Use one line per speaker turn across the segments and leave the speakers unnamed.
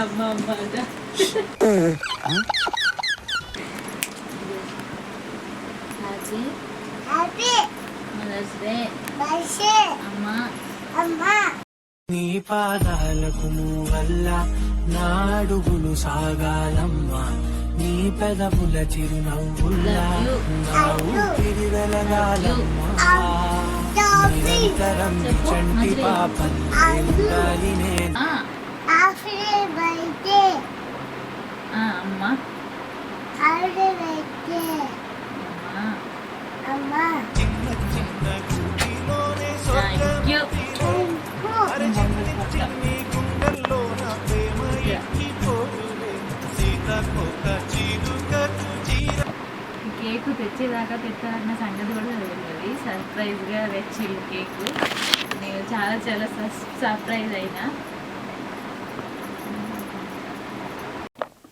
అమ్మ అమ్మ అంట.
నీ పాదాలకు వల్ల నాడుగులు సాగాలమ్మా. నీ పెదవుల చిరునవ్వుల్లా నా ఊపిరి వెలగాలమ్మా నిరంతరం చంటి ఉండాలి నేను
అమ్మ. కేక్ తెచ్చేదాకా తెచ్చారన్న సంగతి కూడా తెలియదు. సర్ప్రైజ్గా తెచ్చిళ్ళు కేక్. నేను చాలా చాలా సర్ప్రైజ్ అయినా.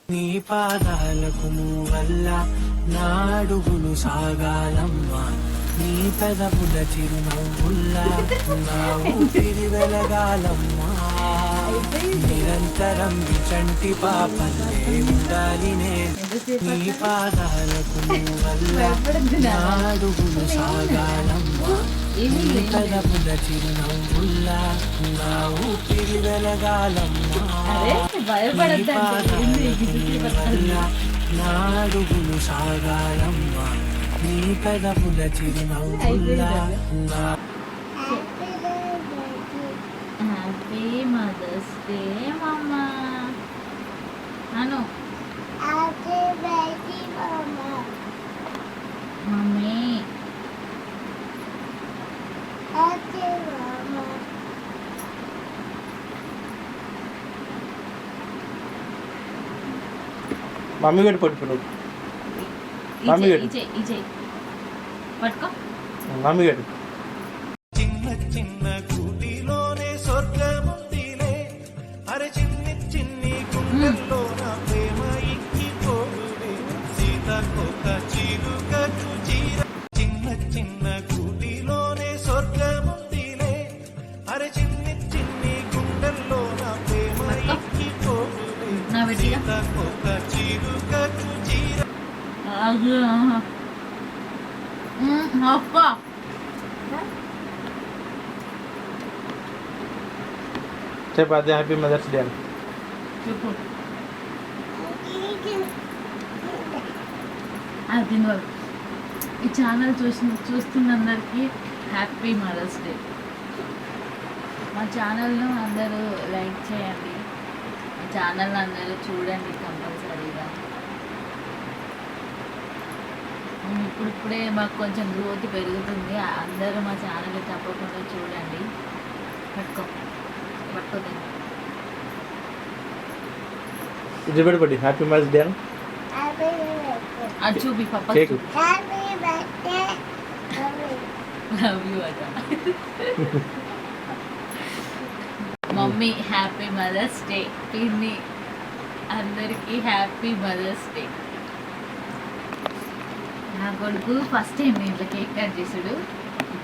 నీ పాదాలకు వల్ల నాడుగులు సాగాలమ్మా. నీ పెదవుల చిరునవ్వుల్లా నా ఊపిరి వెలగాలమ్మా. నిరంతరం నీ చంటి పాపల్లే ఉండాలి నీ పాదాలకు వల్ల నాడుగులు సాగాలమ్మా. నాడుగులు సాగాలమ్మా నీ పెదవుల చిరునవ్వుల్లా.
Happy
mother's day mama Anu
happy birthday mama
mummy
happy mama
mummy గట్టి పట్టుకుని మమ్మీ
ఇజే
గడి. మమ్మీ గట్టి
చిన్న చిన్న కూటిలోనే స్వర్గముందిలే. అరే చిన్ని చిన్ని గుండెల్లోన ప్రేమ ఇంకిపోదులే సీతకొక చిలుక చీర చిన్న చిన్న కూటిలోనే స్వర్గముందిలే. అరే చిన్ని చిన్ని ప్రేమ ఇంకిపోదులే
నా
చిలుక చీర
ఆగు. మ్మ్, అప్ప.
చెప్పు అదే హ్యాపీ మదర్స్ డే అని.
చెప్పు. అది నువ్వు ఈ ఛానల్ చూసి చూస్తున్న అందరికీ హ్యాపీ మదర్స్ డే మా ఛానల్ను అందరూ లైక్ చేయండి. మా ఛానల్ అందరూ చూడండి కంపల్సరీగా ఇప్పుడిప్పుడే మాకు కొంచెం గ్రోత్ పెరుగుతుంది. అందరూ మా ఛానల్ తప్పకుండా చూడండి. పట్టుకో పట్టుకో
ఇది పెట్టుబడి హ్యాపీ డే
అది చూపి పప్ప.
Cake
happy birthday mummy
love you అట మమ్మీ హ్యాపీ మదర్స్ డే పిన్ని అందరికీ హ్యాపీ మదర్స్ డే నా కొడుకు ఫస్ట్ టైం ఇంట్లో కేక్ కట్ చేసాడు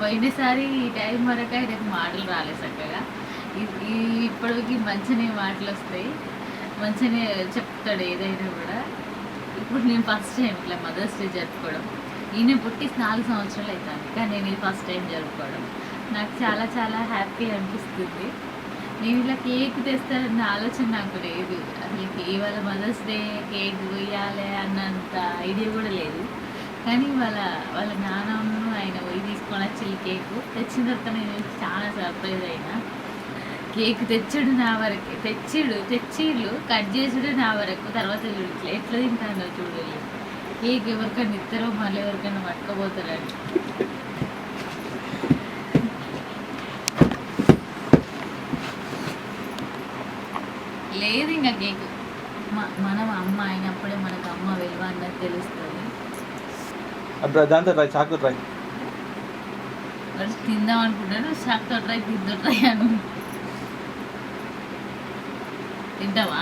పోయినసారి ఈ టైం వరకు ఆయనకు మాటలు రాలేదు చక్కగా. ఇప్పటికి మంచిగానే మాటలు వస్తాయి. మంచినే చెప్తాడు ఏదైనా కూడా. ఇప్పుడు నేను ఫస్ట్ టైం ఇట్లా మదర్స్ డే జరుపుకోవడం. ఈయన పుట్టి నాలుగు సంవత్సరాలు అవుతాను కానీ నేను ఇది ఫస్ట్ టైం జరుపుకోవడం. నాకు చాలా చాలా హ్యాపీ అనిపిస్తుంది. నేను ఇలా కేక్ తెస్తానన్న ఆలోచన నాకు లేదు. అసలు ఇవాళ మదర్స్ డే కేక్ వేయాలి అన్నంత ఐడియా కూడా లేదు. కానీ వాళ్ళ వాళ్ళ నాన్నను ఆయన పోయి తీసుకొని వచ్చి కేకు కేక్ తెచ్చిన తర్వాత నేను చాలా సర్ప్రైజ్ అయినా. కేక్ తెచ్చుడు నా వరకు తెచ్చిడు తెచ్చిళ్ళు కట్ చేసుడు నా వరకు తర్వాత చూడు ఇట్లా ఎట్లా తింటానో చూడు కేక్ ఎవరికైనా ఇస్తారో మళ్ళీ ఎవరికైనా పట్టుకపోతారని. లేదు ఇంకా కేక్. మ- మనం అమ్మ అయినప్పుడే మనకు అమ్మ విలువ అన్నది తెలుస్తుంది.
దాంతో ట్రై చాక్లెట్ ట్రై.
తిందాం అనుకుంటాను షాక్తో ట్రై తిందో ట్రై అను. తింటావా?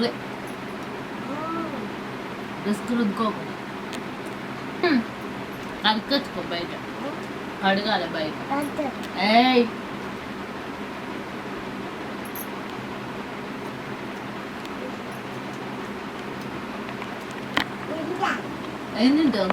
Uy. Discrude ko ko. Hmm. Kalkut ko బయట అడగాలి బయట ఏయ్
ఏంటో